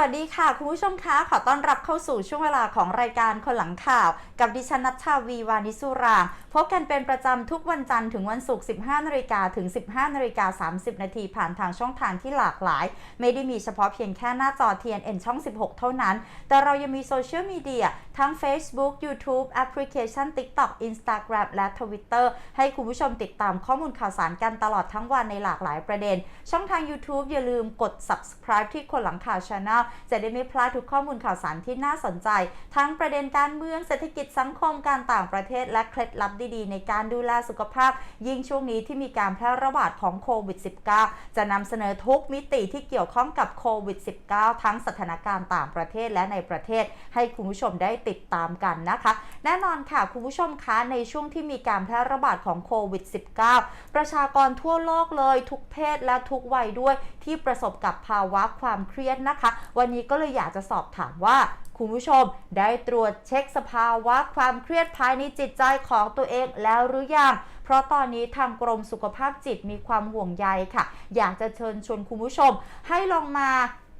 วัสดีค่ะ คุณผู้ชมคะขอต้อนรับเข้าสู่ช่วงเวลาของรายการคนหลังข่าว กับดิฉันนัชชาวีวานิสุรางพบกันเป็นประจำทุกวันจันทร์ถึงวันศุกร์ 15นาฬิกาถึง 15นาฬิกา30 นาทีผ่านทางช่องทางที่หลากหลาย ไม่ได้มีเฉพาะเพียงแค่หน้าจอ TNN ช่อง 16 เท่านั้น แต่เรายังมีโซเชียลมีเดียทั้ง Facebook YouTube แอปพลิเคชัน TikTok Instagram และ Twitter ให้คุณผู้ชมติดตามข้อมูลข่าวสารกันตลอดทั้งวันในหลากหลายประเด็น ช่องทาง YouTube อย่าลืมกด subscribe ที่คนหลังข่าว Channel จะได้ไม่พลาดทุกข้อมูลข่าวสารที่น่าสนใจ ทั้งประเด็นการเมืองเศรษฐกิจสังคมการต่างประเทศ และเคล็ดลับดีๆ ในการดูแลสุขภาพ ยิ่งช่วงนี้ที่มีการแพร่ระบาดของโควิด -19 จะนำเสนอทุกมิติที่เกี่ยวข้องกับโควิด -19 ทั้งสถานการณ์ต่างประเทศและในประเทศ ให้คุณผู้ชมได้ติดตามกันนะคะ แน่นอนค่ะคุณผู้ชมคะในช่วงที่มีการแพร่ระบาดของโควิด -19 ประชากรทั่วโลกเลยทุกเพศและทุกวัยด้วยที่ประสบกับภาวะความเครียดนะคะวันนี้ก็เลยอยากจะสอบถามว่า คุณผู้ชมได้ตรวจเช็คสภาวะความเครียดภายในจิตใจของตัวเองแล้วหรือยังเพราะตอนนี้ทางกรมสุขภาพจิตมีความห่วงใยค่ะ อยากจะเชิญชวนคุณผู้ชม ให้ลองมา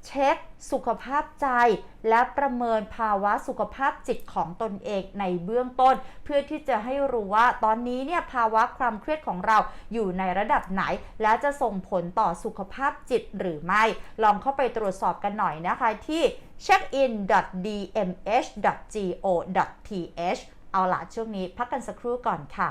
เช็คสุขภาพใจ และประเมินภาวะสุขภาพจิตของตนเองในเบื้องต้น เพื่อที่จะให้รู้ว่าตอนนี้เนี่ยภาวะความเครียดของเราอยู่ในระดับไหน และจะส่งผลต่อสุขภาพจิตหรือไม่ ลองเข้าไปตรวจสอบกันหน่อยนะคะที่ checkin.dmh.go.th เอาละช่วงนี้พักกันสักครู่ก่อนค่ะ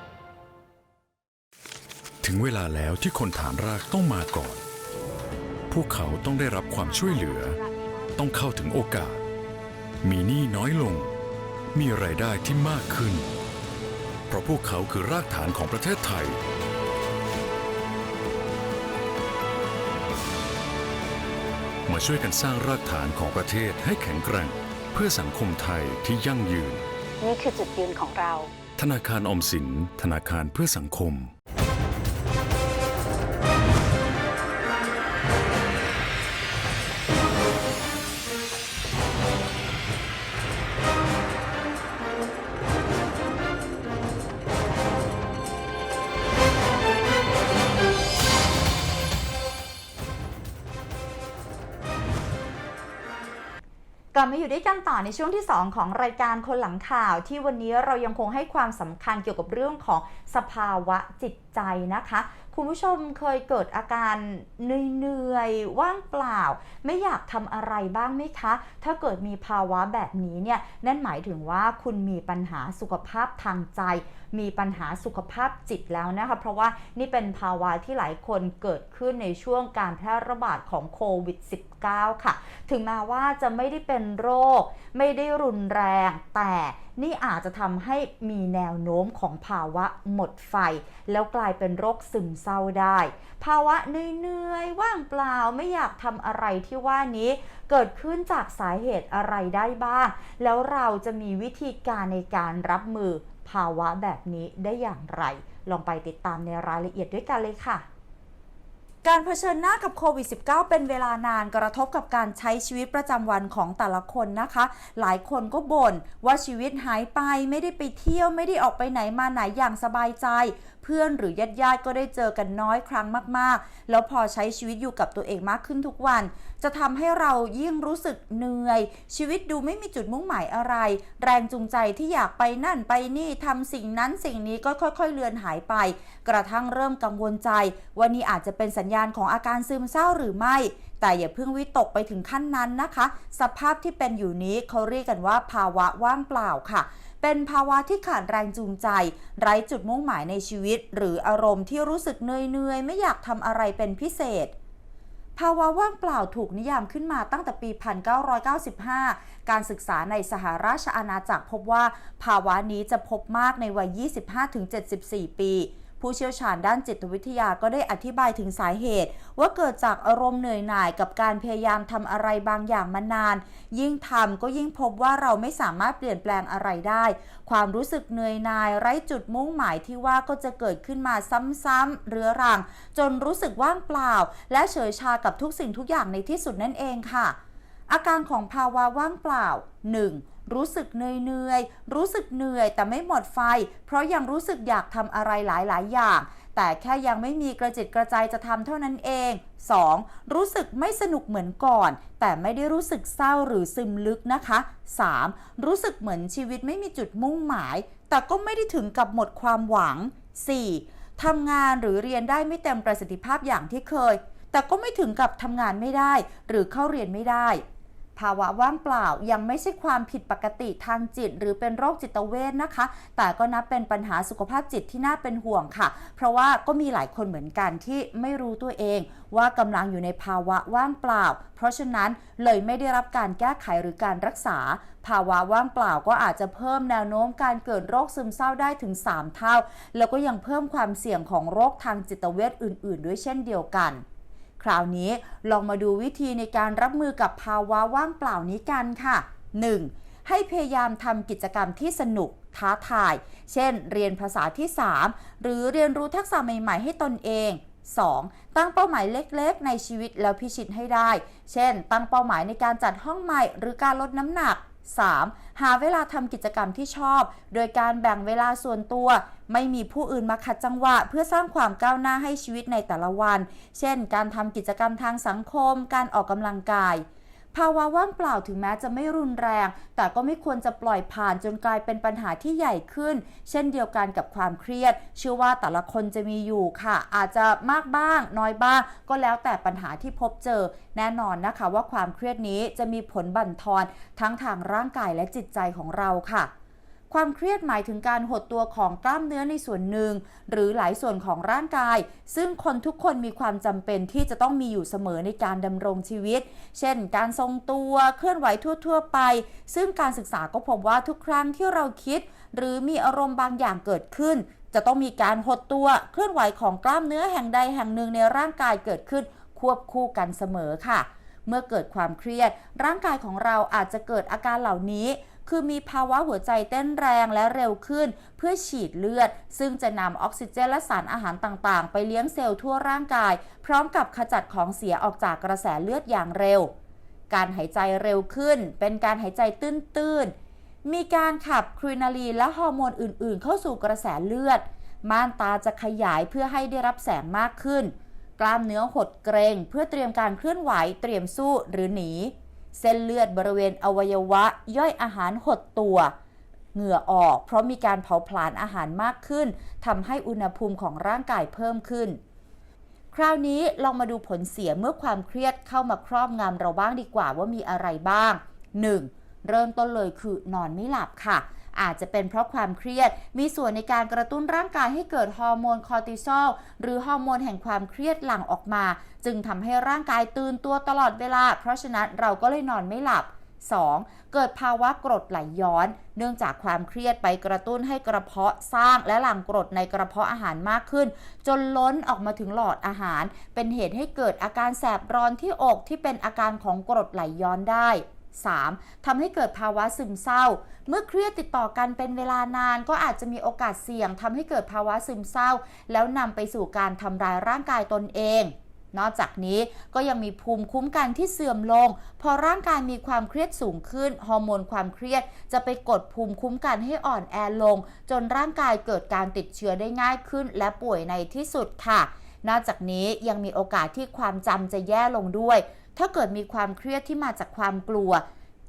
ถึงเวลาแล้วที่คนฐานรากต้องมาก่อน พวกเขาต้องได้รับความช่วยเหลือ ต้องเข้าถึงโอกาส มีหนี้น้อยลง มีรายได้ที่มากขึ้น เพราะพวกเขาคือรากฐานของประเทศไทย มาช่วยกันสร้างรากฐานของประเทศให้แข็งแกร่ง เพื่อสังคมไทยที่ยั่งยืน นี่คือจุดยืนของเรา ธนาคารออมสิน ธนาคารเพื่อสังคม ลับมาอยู่ด้วยกันต่อในช่วงที่ 2 ของรายการคนหลังข่าวที่วันนี้เรายังคงให้ความสำคัญเกี่ยวกับเรื่องของสภาวะจิตใจนะคะคุณผู้ชมเคยเกิดอาการเหนื่อยๆว่างเปล่า ไม่อยากทำอะไรบ้างไหมคะ ถ้าเกิดมีภาวะแบบนี้เนี่ยนั่นหมายถึงว่าคุณมีปัญหาสุขภาพทางใจ มีปัญหาสุขภาพจิตแล้วนะคะ เพราะว่านี่เป็นภาวะที่หลายคนเกิดขึ้นในช่วงการแพร่ระบาดของโควิด -19 ค่ะ ถึงแม้ว่าจะไม่ได้เป็นโรค ไม่ได้รุนแรงแต่นี่อาจจะทำให้มีแนวโน้มของภาวะหมดไฟ แล้วกลายเป็นโรคซึมเศร้าได้ ภาวะเหนื่อยๆว่างเปล่าไม่อยากทำอะไรที่ว่านี้เกิดขึ้นจากสาเหตุอะไรได้บ้าง แล้วเราจะมีวิธีการในการรับมือภาวะแบบนี้ได้อย่างไร ลองไปติดตามในรายละเอียดด้วยกันเลยค่ะ การเผชิญหน้ากับโควิด -19 เป็นเวลานานกระทบกับการใช้ชีวิตประจำวันของแต่ละคนนะคะ หลายคนก็บ่นว่าชีวิตหายไปไม่ได้ไปเที่ยวไม่ได้ออกไปไหนมาไหนอย่างสบายใจ เพื่อนหรือญาติญาติๆก็ได้เจอกันน้อยครั้งมากๆ แล้วพอใช้ชีวิตอยู่กับตัวเองมากขึ้นทุกวัน จะทำให้เรายิ่งรู้สึกเหนื่อย ชีวิตดูไม่มีจุดมุ่งหมายอะไร แรงจูงใจที่อยากไปนั่นไปนี่ทำสิ่งนั้นสิ่งนี้ก็ค่อย ๆ เลือนหายไป กระทั่งเริ่มกังวลใจว่านี่อาจจะเป็นสัญญาณของอาการซึมเศร้าหรือไม่ แต่อย่าเพิ่งวิตกไปถึงขั้นนั้นนะคะ สภาพที่เป็นอยู่นี้เขาเรียกกันว่าภาวะว่างเปล่าค่ะเป็นภาวะที่ขาดแรงจูงใจ ไร้จุดมุ่งหมายในชีวิต หรืออารมณ์ที่รู้สึกเหนื่อยๆ ไม่อยากทำอะไรเป็นพิเศษ ภาวะว่างเปล่าถูกนิยามขึ้นมาตั้งแต่ปี 1995 การศึกษาในสหราชอาณาจักรพบว่า ภาวะนี้จะพบมากในวัย 25-74 ปี ผู้เชี่ยวชาญด้านจิตวิทยาก็ได้อธิบายถึงสาเหตุ ว่าเกิดจากอารมณ์เหนื่อยหน่ายกับการพยายามทำอะไรบางอย่างมานาน ยิ่งทำก็ยิ่งพบว่าเราไม่สามารถเปลี่ยนแปลงอะไรได้ ความรู้สึกเหนื่อยหน่าย ไร้จุดมุ่งหมายที่ว่าก็จะเกิดขึ้นมาซ้ำๆเรื้อรัง จนรู้สึกว่างเปล่า และเฉยชากับทุกสิ่งทุกอย่างในที่สุดนั่นเองค่ะ อาการของภาวะว่างเปล่า 1. รู้สึกเหนื่อยเหนื่อยๆ รู้สึกเหนื่อยแต่ไม่หมดไฟ เพราะยังรู้สึกอยากทำอะไรหลายๆ อย่าง แต่แค่ยังไม่มีกระจิตกระใจจะทำเท่านั้นเอง 2. รู้สึกไม่สนุกเหมือนก่อน แต่ไม่ได้รู้สึกเศร้าหรือซึมลึกนะคะ 3. รู้สึกเหมือนชีวิตไม่มีจุดมุ่งหมาย แต่ก็ไม่ได้ถึงกับหมดความหวัง 4. ทำงานหรือเรียนได้ไม่เต็มประสิทธิภาพอย่างที่เคย แต่ก็ไม่ถึงกับทำงานไม่ได้ หรือเข้าเรียนไม่ได้ ภาวะว่างเปล่ายังไม่ใช่ความผิดปกติทางจิต หรือเป็นโรคจิตเวชนะคะ แต่ก็นับเป็นปัญหาสุขภาพจิตที่น่าเป็นห่วงค่ะ เพราะว่าก็มีหลายคนเหมือนกันที่ไม่รู้ตัวเอง ว่ากำลังอยู่ในภาวะว่างเปล่า เพราะฉะนั้นเลยไม่ได้รับการแก้ไขหรือการรักษา ภาวะว่างเปล่าก็อาจจะเพิ่มแนวโน้มการเกิดโรคซึมเศร้าได้ถึง 3 เท่า แล้วก็ยังเพิ่มความเสี่ยงของโรคทางจิตเวชอื่น ๆ ด้วยเช่นเดียวกัน คราวนี้ลองมาดูวิธีในการรับมือกับภาวะว่างเปล่านี้กันค่ะ 1. ให้พยายามทำกิจกรรมที่สนุกท้าทาย เช่น เรียนภาษาที่ 3 หรือเรียนรู้ทักษะใหม่ ๆ ให้ตนเอง 2. ตั้งเป้าหมายเล็กๆ ในชีวิตแล้วพิชิตให้ได้ เช่น ตั้งเป้าหมายในการจัดห้องใหม่ หรือการลดน้ำหนัก 3. หาเวลาทำกิจกรรมที่ชอบ โดยการแบ่งเวลาส่วนตัว ไม่มีผู้อื่นมาขัดจังหวะ เพื่อสร้างความก้าวหน้าให้ชีวิตในแต่ละวัน เช่น การทำกิจกรรมทางสังคม การออกกำลังกาย ภาวะว่างเปล่าถึงแม้จะไม่รุนแรง แต่ก็ไม่ควรจะปล่อยผ่านจนกลายเป็นปัญหาที่ใหญ่ขึ้น เช่นเดียวกันกับความเครียด เชื่อว่าแต่ละคนจะมีอยู่ค่ะ อาจจะมากบ้าง น้อยบ้าง ก็แล้วแต่ปัญหาที่พบเจอ แน่นอนนะคะว่าความเครียดนี้จะมีผลบั่นทอนทั้งทางร่างกายและจิตใจของเราค่ะ ความเครียดหมายถึงการหดตัวของกล้ามเนื้อในส่วนหนึ่ง หรือหลายส่วนของร่างกาย ซึ่งคนทุกคนมีความจำเป็นที่จะต้องมีอยู่เสมอในการดำรงชีวิต เช่น การทรงตัวเคลื่อนไหวทั่ว ๆ ไป ซึ่งการศึกษาก็พบว่าทุกครั้งที่เราคิด หรือมีอารมณ์บางอย่างเกิดขึ้น จะต้องมีการหดตัวเคลื่อนไหวของกล้ามเนื้อแห่งใดแห่งหนึ่งในร่างกายเกิดขึ้น ควบคู่กันเสมอค่ะ เมื่อเกิดความเครียด ร่างกายของเราอาจจะเกิดอาการเหล่านี้ คือมีภาวะหัวใจเต้นแรงและเร็วขึ้น เพื่อฉีดเลือด ซึ่งจะนำออกซิเจนและสารอาหารต่างๆ ไปเลี้ยงเซลล์ทั่วร่างกาย พร้อมกับขจัดของเสียออกจากกระแสเลือดอย่างเร็ว การหายใจเร็วขึ้น เป็นการหายใจตื้นๆ มีการขับครีนาลีนและฮอร์โมนอื่นๆ เข้าสู่กระแสเลือด ม่านตาจะขยายเพื่อให้ได้รับแสงมากขึ้น กล้ามเนื้อหดเกรงเพื่อเตรียมการเคลื่อนไหว เตรียมสู้หรือหนี เส้นเลือดบริเวณอวัยวะย่อยอาหารหดตัว เหงื่อออก เพราะมีการเผาผลาญอาหารมากขึ้นทำให้อุณหภูมิของร่างกายเพิ่มขึ้น คราวนี้ลองมาดูผลเสียเมื่อความเครียดเข้ามาครอบงำเราบ้างดีกว่าว่ามีอะไรบ้าง 1. เริ่มต้นเลยคือนอนไม่หลับค่ะ อาจจะเป็นเพราะความเครียด มีส่วนในการกระตุ้นร่างกายให้เกิดฮอร์โมนคอร์ติซอลหรือฮอร์โมนแห่งความเครียดหลั่งออกมา จึงทำให้ร่างกายตื่นตัวตลอดเวลา เพราะฉะนั้นเราก็เลยนอนไม่หลับ 2. เกิดภาวะกรดไหลย้อน เนื่องจากความเครียดไปกระตุ้นให้กระเพาะสร้างและหลั่งกรดในกระเพาะอาหารมากขึ้น จนล้นออกมาถึงหลอดอาหาร เป็นเหตุให้เกิดอาการแสบร้อนที่อกที่เป็นอาการของกรดไหลย้อนได้ 3. ทำให้เกิดภาวะซึมเศร้า เมื่อเครียดติดต่อกันเป็นเวลานานก็อาจจะมีโอกาสเสี่ยงทำให้เกิดภาวะซึมเศร้า แล้วนำไปสู่การทำร้ายร่างกายตนเอง นอกจากนี้ก็ยังมีภูมิคุ้มกันที่เสื่อมลง พอร่างกายมีความเครียดสูงขึ้น ฮอร์โมนความเครียด จะไปกดภูมิคุ้มกันให้อ่อนแอลง จนร่างกายเกิดการติดเชื้อได้ง่ายขึ้น และป่วยในที่สุดค่ะ นอกจากนี้ยังมีโอกาสที่ความจำจะแย่ลงด้วย ถ้าเกิดมีความเครียดที่มาจากความกลัว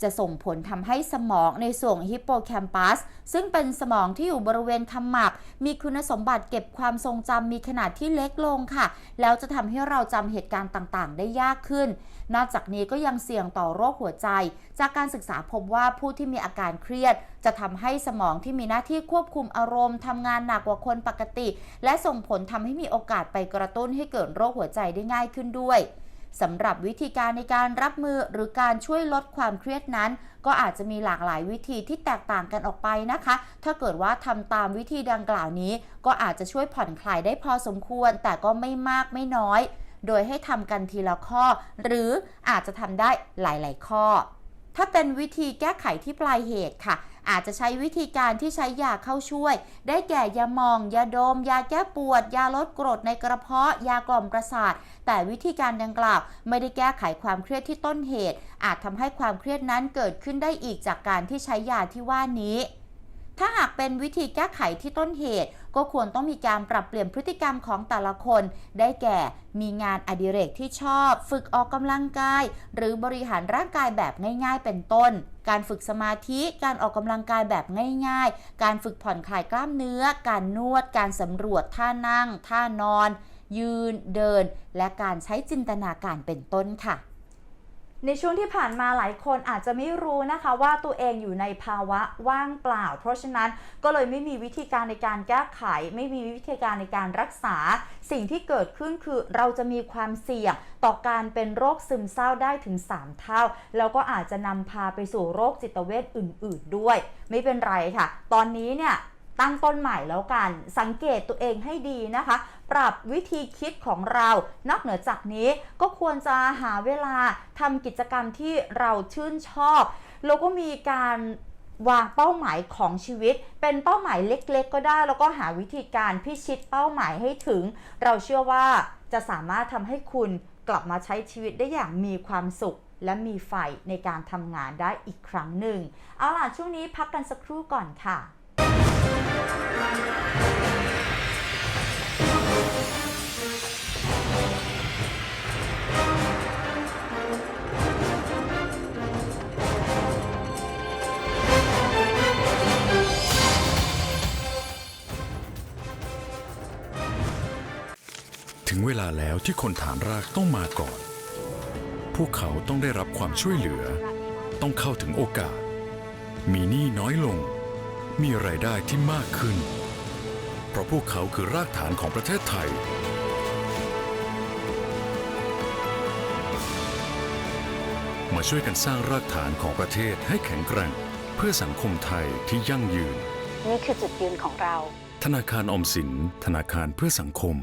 จะส่งผลทำให้สมองในส่วนฮิปโปแคมปัสซึ่งเป็นสมองที่อยู่บริเวณขมับ มีคุณสมบัติเก็บความทรงจำมีขนาดที่เล็กลงค่ะ แล้วจะทำให้เราจำเหตุการณ์ต่างๆ ได้ยากขึ้น นอกจากนี้ก็ยังเสี่ยงต่อโรคหัวใจ จากการศึกษาพบว่าผู้ที่มีอาการเครียด จะทำให้สมองที่มีหน้าที่ควบคุมอารมณ์ทำงานหนักกว่าคนปกติ และส่งผลทำให้มีโอกาสไปกระตุ้นให้เกิดโรคหัวใจได้ง่ายขึ้นด้วยสำหรับวิธีการในการรับมือหรือการช่วยลดความเครียดนั้น ก็อาจจะมีหลากหลายวิธีที่แตกต่างกันออกไปนะคะ ถ้าเกิดว่าทำตามวิธีดังกล่าวนี้ ก็อาจจะช่วยผ่อนคลายได้พอสมควร แต่ก็ไม่มากไม่น้อย โดยให้ทำกันทีละข้อ หรืออาจจะทำได้หลาย ๆ ข้อ ถ้าเป็นวิธีแก้ไขที่ปลายเหตุค่ะ อาจจะใช้วิธีการที่ใช้ยาเข้าช่วย ได้แก่ยาหมอง ยาดม ยาแก้ปวด ยาลดกรดในกระเพาะ ยากล่อมประสาท แต่วิธีการดังกล่าว ไม่ได้แก้ไขความเครียดที่ต้นเหตุ อาจทำให้ความเครียดนั้นเกิดขึ้นได้อีกจากการที่ใช้ยาที่ว่านี้ ถ้าหากเป็นวิธีแก้ไขที่ต้นเหตุ ก็ควรต้องมีการปรับเปลี่ยนพฤติกรรมของแต่ละคน ได้แก่มีงานอดิเรกที่ชอบ ฝึกออกกำลังกาย หรือบริหารร่างกายแบบง่าย ๆ เป็นต้น การฝึกสมาธิ การออกกำลังกายแบบง่าย ๆ การฝึกผ่อนคลายกล้ามเนื้อ การนวด การสำรวจท่านั่ง ท่านอน ยืน เดิน และการใช้จินตนาการเป็นต้นค่ะ ในช่วงที่ผ่านมาหลายคนอาจจะไม่รู้นะคะว่าตัวเองอยู่ในภาวะว่างเปล่า เพราะฉะนั้นก็เลยไม่มีวิธีการในการแก้ไข ไม่มีวิธีการในการรักษา สิ่งที่เกิดขึ้นคือเราจะมีความเสี่ยงต่อการเป็นโรคซึมเศร้าได้ถึง 3 เท่า แล้วก็อาจจะนำพาไปสู่โรคจิตเวชอื่น ๆ ด้วย ไม่เป็นไรค่ะ ตอนนี้เนี่ย ตั้งต้นใหม่แล้วกัน สังเกตตัวเองให้ดีนะคะ ปรับวิธีคิดของเรา นอกเหนือจากนี้ก็ควรจะหาเวลาทำกิจกรรมที่เราชื่นชอบ แล้วก็มีการวางเป้าหมายของชีวิต เป็นเป้าหมายเล็กๆ ก็ได้ แล้วก็หาวิธีการพิชิตเป้าหมายให้ถึง เราเชื่อว่าจะสามารถทำให้คุณกลับมาใช้ชีวิตได้อย่างมีความสุข และมีไฟในการทำงานได้อีกครั้งหนึ่ง เอาล่ะช่วงนี้พักกันสักครู่ก่อนค่ะ ถึงเวลาแล้วที่คนฐานรากต้องมาก่อน พวกเขาต้องได้รับความช่วยเหลือ ต้องเข้าถึงโอกาส มีหนี้น้อยลง มีไรายได้ที่มากขึ้น เพราะพวกเขาคือรากฐานของประเทศไทย มาช่วยกันสร้างรากฐานของประเทศให้แข็งแกร่ง เพื่อสังคมไทยที่ยั่งยืน นี่คือจุดยืนของเรา ธนาคารออมสิน ธนาคารเพื่อสังคม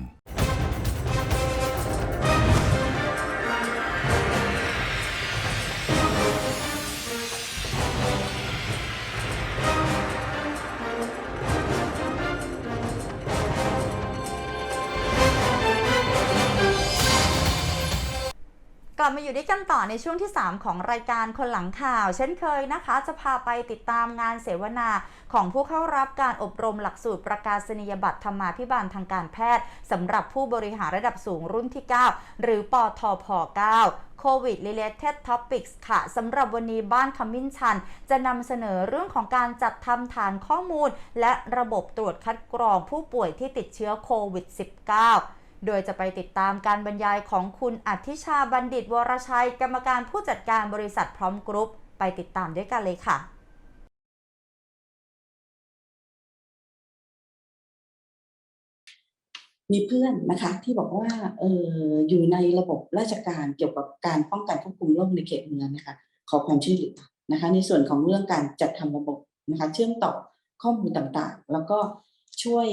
ลับมาอยู่ด้วยกันต่อในช่วงที่ 3 ของรายการคนหลังข่าว เช่นเคยนะคะ จะพาไปติดตามงานเสวนาของผู้เข้ารับการอบรมหลักสูตรประกาศนียบัตรธรรมาภิบาลทางการแพทย์สำหรับผู้บริหารระดับสูงรุ่นที่ 9 หรือปอทพ9 COVID related topics ค่ะสำหรับวันนี้บ้านขมิ้นชัน จะนำเสนอเรื่องของการจัดทำฐานข้อมูล และระบบตรวจคัดกรองผู้ป่วยที่ติดเชื้อโควิด -19 โดยจะไปติดตามการบรรยายของคุณอัธิชาบัณฑิตวรชัย กรรมการผู้จัดการบริษัทพร้อมกรุ๊ป ไปติดตามด้วยกันเลยค่ะมีเพื่อนนะคะที่บอกว่าเอออยู่ในระบบราชการเกี่ยวกับการป้องกันควบคุมโรคในเขตเมืองนะคะขอความช่วยเหลือนะคะ ในส่วนของเรื่องการจัดทำระบบนะคะ เชื่อมต่อข้อมูลต่างๆ แล้วก็ช่วย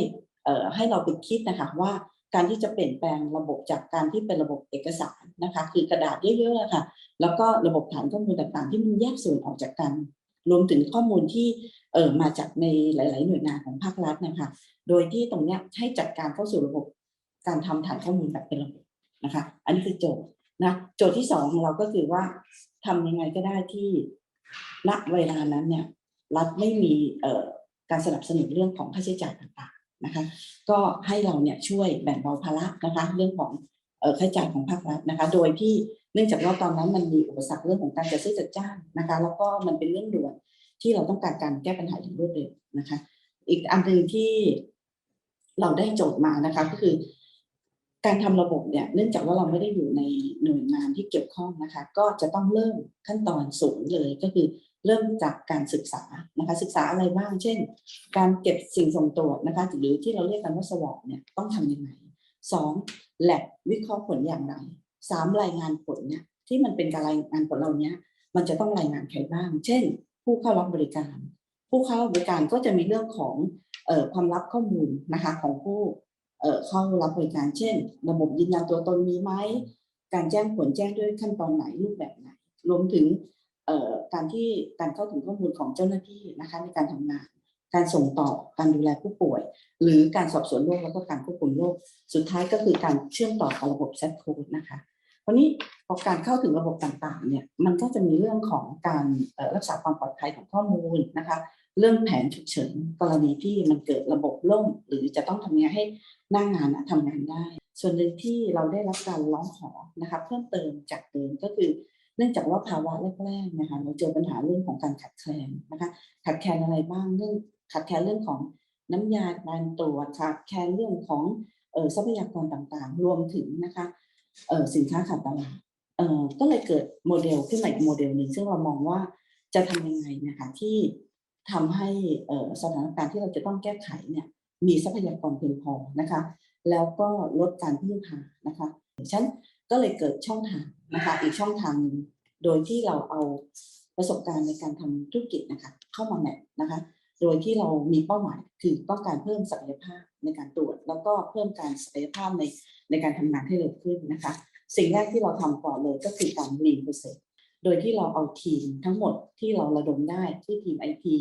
เอ่อให้เราไปคิดนะคะว่า การที่จะเปลี่ยนแปลงระบบจากการที่เป็นระบบเอกสารนะคะ คือกระดาษเยอะๆอะค่ะ แล้วก็ระบบฐานข้อมูลต่างๆ ที่มันแยกส่วนออกจากกัน รวมถึงข้อมูลที่เออมาจากในหลาย ๆ หน่วยงานของภาครัฐนะคะ โดยที่ตรงเนี้ยให้จัดการเข้าสู่ระบบการทำฐานข้อมูลแบบเป็นระบบนะคะ อันนี้คือโจทย์นะโจทย์ที่สองของเราก็คือว่าทำยังไงก็ได้ที่ณเวลานั้นเนี่ยรัฐไม่มีเอ่อการสนับสนุนเรื่องของค่าใช้จ่ายต่างๆ นะคะ ก็ให้เราเนี่ยช่วยแบ่งเบาภาระนะคะ เรื่องของเอ่อค่าใช้จ่ายของภาครัฐนะคะ โดยที่เนื่องจากว่าตอนนั้นมันมีอุปสรรคเรื่องของการจัดซื้อจัดจ้างนะคะ แล้วก็มันเป็นเรื่องด่วนที่เราต้องการการแก้ปัญหาอย่างรวดเร็วนะคะ อีกอันหนึ่งที่เราได้โจทย์มานะคะก็คือ การทำระบบเนี่ยเนื่องจากว่าเราไม่ได้อยู่ในหน่วยงานที่เกี่ยวข้องนะคะ ก็จะต้องเริ่มขั้นตอนสูงเลยก็คือ เริ่มจากการศึกษานะคะศึกษาอะไรบ้าง เช่น การเก็บสิ่งส่งตรวจนะคะหรือที่เราเรียกกันว่าสวอปเนี่ยต้องทำยังไงสองแลบวิเคราะห์ผลอย่างไรสามรายงานผลเนี่ยที่มันเป็นการรายงานผลเหล่านี้มันจะต้องรายงานใครบ้าง เช่น ผู้เข้ารับบริการ ผู้เข้ารับบริการก็จะมีเรื่องของเอ่อความลับข้อมูลนะคะของผู้เอ่อเข้ารับบริการ เช่น ระบบยืนยันตัวตนมีไหมการแจ้งผลแจ้งด้วยขั้นตอนไหนรูปแบบไหน รวมถึง การที่การเข้าถึงข้อมูลของเจ้าหน้าที่นะคะในการทำงาน การส่งต่อการดูแลผู้ป่วย หรือการสอบสวนโรคแล้วก็การควบคุมโรคสุดท้ายก็คือการเชื่อมต่อกับระบบแซดโค้ดนะคะวันนี้พอการเข้าถึงระบบต่างๆเนี่ยมันก็จะมีเรื่องของการรักษาความปลอดภัยของข้อมูลนะคะเรื่องแผนฉุกเฉินกรณีที่มันเกิดระบบล่ม หรือจะต้องทำงไงให้หน้างงานอะทำงานได้ ส่วนหนึ่งที่เราได้รับการร้องขอนะคะเพิ่มเติมจากเดิมก็คือ เนื่องจากว่าภาวะแรกๆนะคะเราเจอปัญหาเรื่องของการขาดแคลนนะคะขาดแคลนอะไรบ้างเรื่องขาดแคลนเรื่องของน้ำยาการตรวจขาดแคลนเรื่องของเอ่อทรัพยากรต่างๆ รวมถึงนะคะเอ่อสินค้าขาดตลาดเอ่อก็เลยเกิดโมเดลขึ้นมาอีกโมเดลหนึ่งซึ่งเรามองว่าจะทำยังไงนะคะที่ทำให้เออสถานการณ์ที่เราจะต้องแก้ไขเนี่ยมีทรัพยากรเพียงพอนะคะ แล้วก็ลดการพึ่งพานะคะฉัน ก็เลยเกิดช่องทางนะคะ อีกช่องทางหนึ่งโดยที่เราเอาประสบการณ์ในการทำธุรกิจนะคะเข้ามาแมทนะคะ โดยที่เรามีเป้าหมายคือต้องการเพิ่มศักยภาพในการตรวจ แล้วก็เพิ่มการศักยภาพในในการทำงานให้เร็วขึ้นนะคะ สิ่งแรกที่เราทำก่อนเลยก็คือการรีโปรเซสโดยที่เราเอาทีมทั้งหมดที่เราระดมได้ที่ทีมไอที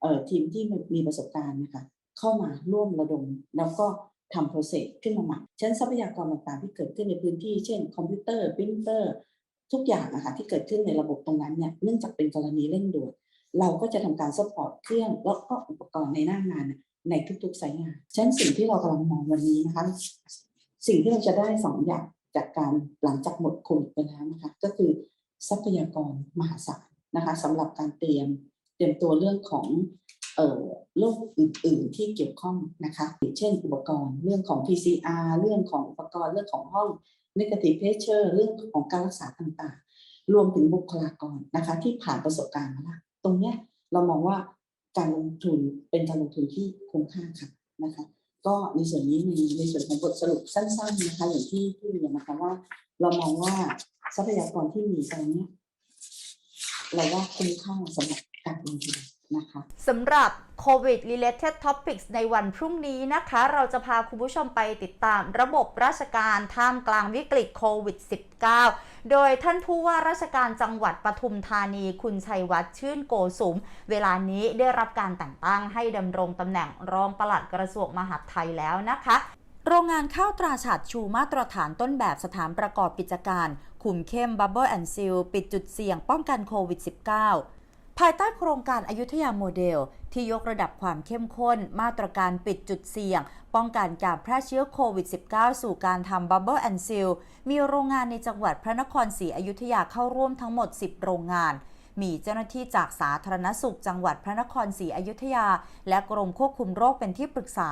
เอ่อทีมที่มีประสบการณ์นะคะเข้ามาร่วมระดมแล้วก็ ทำโปรเซสขึ้นมาใหม่เช่นทรัพยากรต่างๆ ที่เกิดขึ้นในพื้นที่ เช่น คอมพิวเตอร์ปรินเตอร์ทุกอย่างนะคะที่เกิดขึ้นในระบบตรงนั้นเนี่ยเนื่องจากเป็นกรณีเร่งด่วนเราก็จะทำการซัพพอร์ตเครื่องแล้วก็อุปกรณ์ในหน้างานในทุกๆไซต์งานฉะนั้นสิ่งที่เรากำลังมองวันนี้นะคะ สิ่งที่เราจะได้สองอย่างจากการหลังจากหมดโควิดไปแล้วนะคะ ก็คือทรัพยากรมหาศาลนะคะสำหรับการเตรียมเตรียมตัวเรื่องของ โรคอื่น ๆ ที่เกี่ยวข้องนะคะเช่น อุปกรณ์เรื่องของ PCR เรื่องของอุปกรณ์เรื่องของห้อง negative pressure เรื่องของการรักษาต่างๆ รวมถึงบุคลากรนะคะ ที่ผ่านประสบการณ์มาแล้วตรงเนี้ยเรามองว่าการลงทุนเป็นการลงทุนที่คุ้มค่าค่ะนะคะ ก็ในส่วนนี้มีในส่วนของบทสรุปสั้น ๆ นะคะ อย่างที่ที่เรียนนะคะว่า เรามองว่าทรัพยากรที่มีตรงนี้เราว่าคุ้มค่าสำหรับการลงทุน นะคะสำหรับ COVID related topics ในวันพรุ่งนี้นะคะ เราจะพาคุณผู้ชมไปติดตามระบบราชการท่ามกลางวิกฤตโควิด -19 โดยท่านผู้ว่าราชการจังหวัดปทุมธานีคุณชัยวัฒน์ชื่นโกสุม เวลานี้ได้รับการแต่งตั้งให้ดำรงตำแหน่งรองปลัดกระทรวงมหาดไทยแล้วนะคะ โรงงานข้าวตราฉาดชูมาตรฐานต้นแบบสถานประกอบกิจการ คุมเข้ม Bubble and Seal ปิดจุดเสี่ยงป้องกันโควิด -19 ภายใต้โครงการอายุทยาโมเดล ที่ยกระดับความเข้มข้น มาตรการปิดจุดเสี่ยง ป้องกันการแพร่เชื้อโควิด -19 สู่การทำ Bubble and Seal มีโรงงานในจังหวัดพระนครศรีอยุธยาเข้าร่วมทั้งหมด 10 โรงงาน มีเจ้าหน้าที่จากสาธารณสุขจังหวัดพระนครศรีอยุธยา และกรมควบคุมโรคเป็นที่ปรึกษา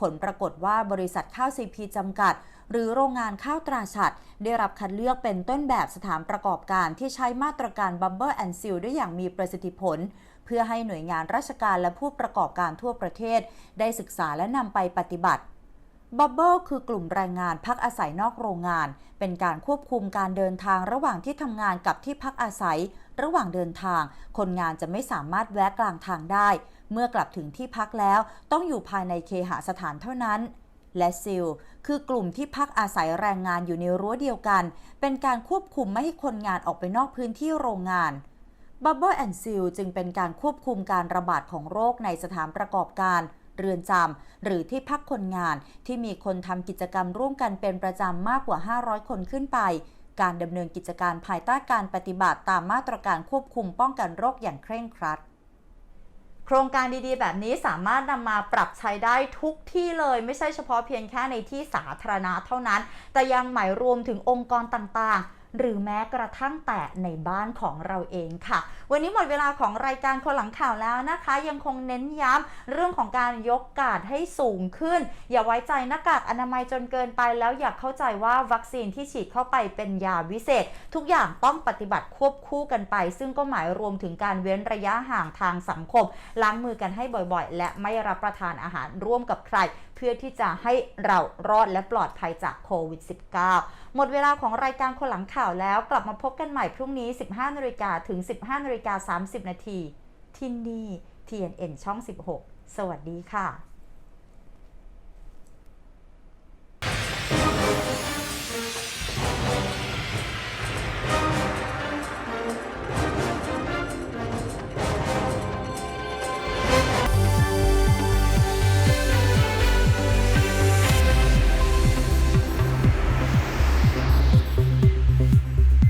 ผลปรากฏว่าบริษัทข้าวซีพีจำกัด หรือโรงงานข้าวตราฉัด ได้รับคัดเลือกเป็นต้นแบบสถานประกอบการที่ใช้มาตรการ Bubble and Seal ได้อย่างมีประสิทธิผล เพื่อให้หน่วยงานราชการและผู้ประกอบการทั่วประเทศ ได้ศึกษาและนำไปปฏิบัติบับเบิลคือกลุ่มแรงงานพักอาศัยนอกโรงงาน เป็นการควบคุมการเดินทางระหว่างที่ทำงานกับที่พักอาศัย ระหว่างเดินทาง คนงานจะไม่สามารถแวะกลางทางได้ เมื่อกลับถึงที่พักแล้ว ต้องอยู่ภายในเคหสถานเท่านั้น และซิลคือกลุ่มที่พักอาศัยแรงงานอยู่ในรั้วเดียวกัน เป็นการควบคุมไม่ให้คนงานออกไปนอกพื้นที่โรงงาน Bubble and Seal จึงเป็นการควบคุมการระบาดของโรคในสถานประกอบการ เรือนจำหรือที่พักคนงานที่มีคนทำกิจกรรมร่วมกันเป็นประจำมากกว่า 500 คนขึ้นไป การดำเนินกิจการภายใต้การปฏิบัติตามมาตรการควบคุมป้องกันโรคอย่างเคร่งครัด คครงการดีๆ แบบนี้สามารถนำมาปรับใช้ได้ทุกที่เลยไม่ใช่เฉพาะเพียงแค่ในที่สาธารณะเท่านั้น แต่ยังหมายรวมถึงองค์กรต่างๆ หรือแม้กระทั่งแต่ในบ้านของเราเองค่ะ วันนี้หมดเวลาของรายการคนหลังข่าวแล้วนะคะ ยังคงเน้นย้ำเรื่องของการยกกาดให้สูงขึ้น อย่าไว้ใจหน้ากากอนามัยจนเกินไปแล้วอยากเข้าใจว่าวัคซีนที่ฉีดเข้าไปเป็นยาวิเศษ ทุกอย่างต้องปฏิบัติควบคู่กันไป ซึ่งก็หมายรวมถึงการเว้นระยะห่างทางสังคม ล้างมือกันให้บ่อยๆ และไม่รับประทานอาหารร่วมกับใคร พื่อที่จะให้เรารอดและปลอดภัยจากโควิด -19 หมดเวลาของรายการคนหลังข่าวแล้วกลับมาพบกันใหม่พรุ่งนี้ 15นาฬิกาถึง 15นาฬิกา30นาทีที่นี่ TNN ช่อง 16 สวัสดีค่ะ